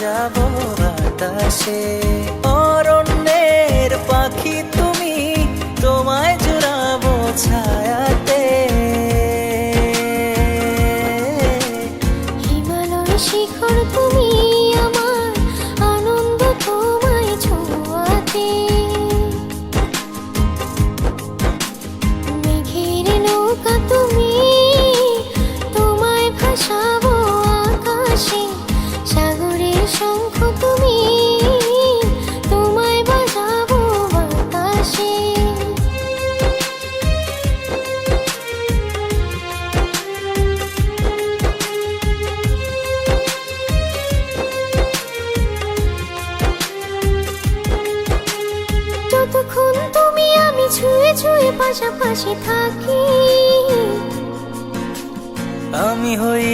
বাজাবো বাতাসে। অরণ্যের পাখি তুমি তোমায় জুড়াবো ছায়াতে। হিমালয় শিখর তুমি শঙ্খ তুমি তোমায় যতক্ষণ তুমি আমি ছুঁয়ে ছুঁয়ে পাশাপাশি থাকি